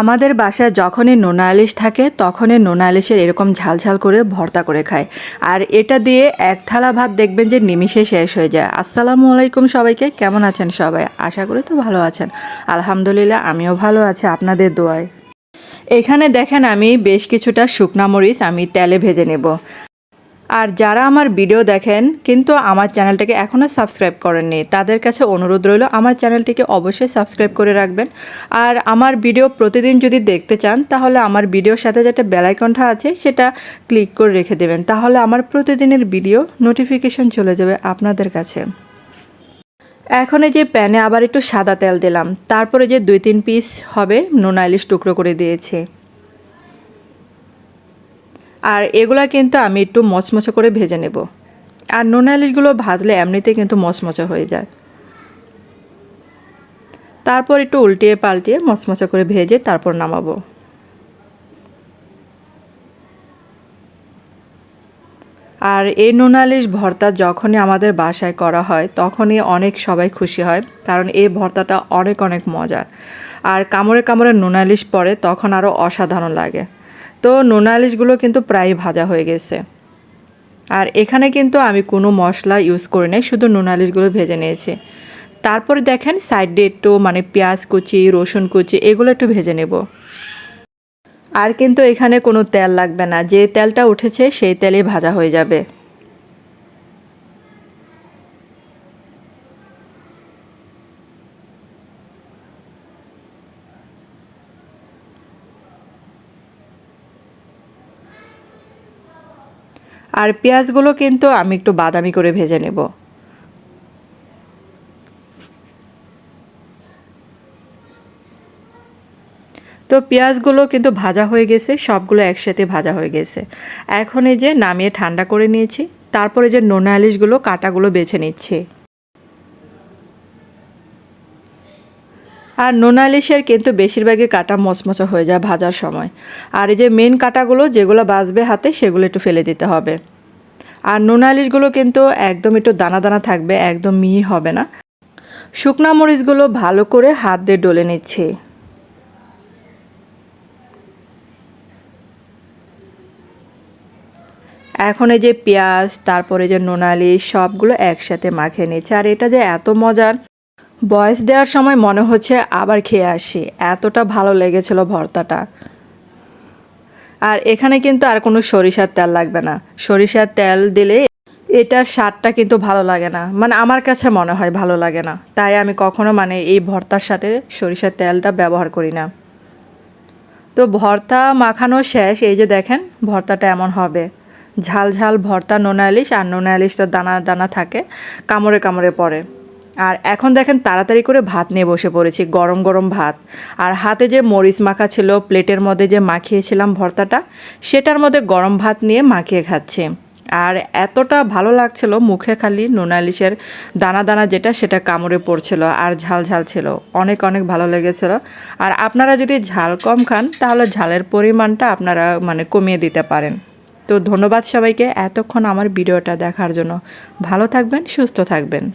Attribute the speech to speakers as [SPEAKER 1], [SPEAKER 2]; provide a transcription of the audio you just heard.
[SPEAKER 1] আমাদের বাসায় যখনই নোনা ইলিশ থাকে, তখনই নোনা ইলিশের এরকম ঝালঝাল করে ভর্তা করে খায়। আর এটা দিয়ে এক থালা ভাত দেখবেন যে নিমিষে শেষ হয়ে যায়। আসসালামু আলাইকুম সবাইকে, কেমন আছেন সবাই? আশা করি তো ভালো আছেন। আলহামদুলিল্লাহ, আমিও ভালো আছি আপনাদের দোয়ায়। এখানে দেখেন আমি বেশ কিছুটা শুকনা মরিচ আমি তেলে ভেজে নেব। আর যারা আমার ভিডিও দেখেন, কিন্তু আমার চ্যানেলটাকে এখনও সাবস্ক্রাইব করেননি, তাদের কাছে অনুরোধ রইল, আমার চ্যানেলটিকে অবশ্যই সাবস্ক্রাইব করে রাখবেন। আর আমার ভিডিও প্রতিদিন যদি দেখতে চান, তাহলে আমার ভিডিওর সাথে যেটা বেলাইকনটা আছে, সেটা ক্লিক করে রেখে দেবেন। তাহলে আমার প্রতিদিনের ভিডিও নোটিফিকেশন চলে যাবে আপনাদের কাছে। এখন এই যে প্যানে আবার একটু সাদা তেল দিলাম, তারপরে যে দুই তিন পিস হবে, নোনা ইলিশ টুকরো করে দিয়েছি। আর এগুলা কিন্তু আমি একটু মচমচে করে ভেজে নেব। আর নোনা ইলিশগুলো ভাজলে এমনিতে কিন্তু মচমচে হয়ে যায়। তারপর একটু উল্টিয়ে পাল্টিয়ে মচমচে করে ভেজে তারপর নামাবো। আর এই নোনালিশ ভর্তা যখনই আমাদের বাসায় করা হয়, তখনই অনেক সবাই খুশি হয়, কারণ এই ভর্তাটা অনেক অনেক মজার। আর কামড়ে কামড়ে নোনালিশ পড়ে, তখন আরও অসাধারণ লাগে। তো নোনালিশগুলো কিন্তু প্রায় ভাজা হয়ে গেছে। আর এখানে কিন্তু আমি কোনো মশলা ইউজ করি নাই, শুধু নোনালিশগুলো ভেজে নিয়েছি। তারপরে দেখেন সাইডে একটু মানে পেঁয়াজ কুচি, রসুন কুচি, এগুলো একটু ভেজে নেব। আর কিন্তু এখানে কোনো তেল লাগবে না, যে তেলটা উঠেছে সেই তেলে ভাজা হয়ে যাবে। আর পেঁয়াজগুলো কিন্তু আমি একটু বাদামি করে ভেজে নেব। তো পেঁয়াজগুলো কিন্তু ভাজা হয়ে গেছে, সবগুলো একসাথে ভাজা হয়ে গেছে। এখন এই যে নামিয়ে ঠান্ডা করে নিয়েছি, তারপরে যে নোনা ইলিশগুলো, কাটাগুলো বেছে নিচ্ছি। আর নোনা ইলিশের কিন্তু বেশিরভাগই কাটা মচমচা হয়ে যায় ভাজার সময়। আর এই যে মেন কাটাগুলো যেগুলো বাজবে হাতে, সেগুলো একটু ফেলে দিতে হবে। আর নোনা ইলিশগুলো কিন্তু একদম একটু দানা দানা থাকবে, একদম মিহি হবে না। শুকনা মরিচগুলো ভালো করে হাত দিয়ে ডলে নিচ্ছি। এখন এই যে পেঁয়াজ, তারপরে যে নোনালি সবগুলো একসাথে মাখিয়ে নিচ্ছে। আর এটা যে এত মজার বয়স দেওয়ার সময় মনে হচ্ছে আবার খেয়ে আসি। এতটা ভালো লেগেছিল ভর্তাটা। আর এখানে কিন্তু আর কোনো সরিষার তেল লাগবে না। সরিষার তেল দিলে এটার স্বাদটা কিন্তু ভালো লাগে না। মানে আমার কাছে মনে হয় ভালো লাগে না। তাই আমি কখনো মানে এই ভর্তার সাথে সরিষার তেলটা ব্যবহার করি না। তো ভর্তা মাখানো শেষ। এই যে দেখেন, ভর্তাটা এমন হবে। ঝাল ঝাল ভর্তা নোনা ইলিশ, আর নোনা ইলিশ তো দানা দানা থাকে, কামড়ে কামড়ে পড়ে। আর এখন দেখেন তাড়াতাড়ি করে ভাত নিয়ে বসে পড়েছি, গরম গরম ভাত। আর হাতে যে মরিচ মাখা ছিল, প্লেটের মধ্যে যে মাখিয়েছিলাম ভর্তাটা, সেটার মধ্যে গরম ভাত নিয়ে মাখিয়ে খাচ্ছি। আর এতটা ভালো লাগছিল মুখে খালি নোনা ইলিশের দানা দানা যেটা, সেটা কামড়ে পড়ছিল আর ঝাল ঝাল ছিল। অনেক অনেক ভালো লেগেছিল। আর আপনারা যদি ঝাল কম খান, তাহলে ঝালের পরিমাণটা আপনারা মানে কমিয়ে দিতে পারেন। তো ধন্যবাদ সবাইকে এতক্ষণ আমার ভিডিওটা দেখার জন্য। ভালো থাকবেন, সুস্থ থাকবেন।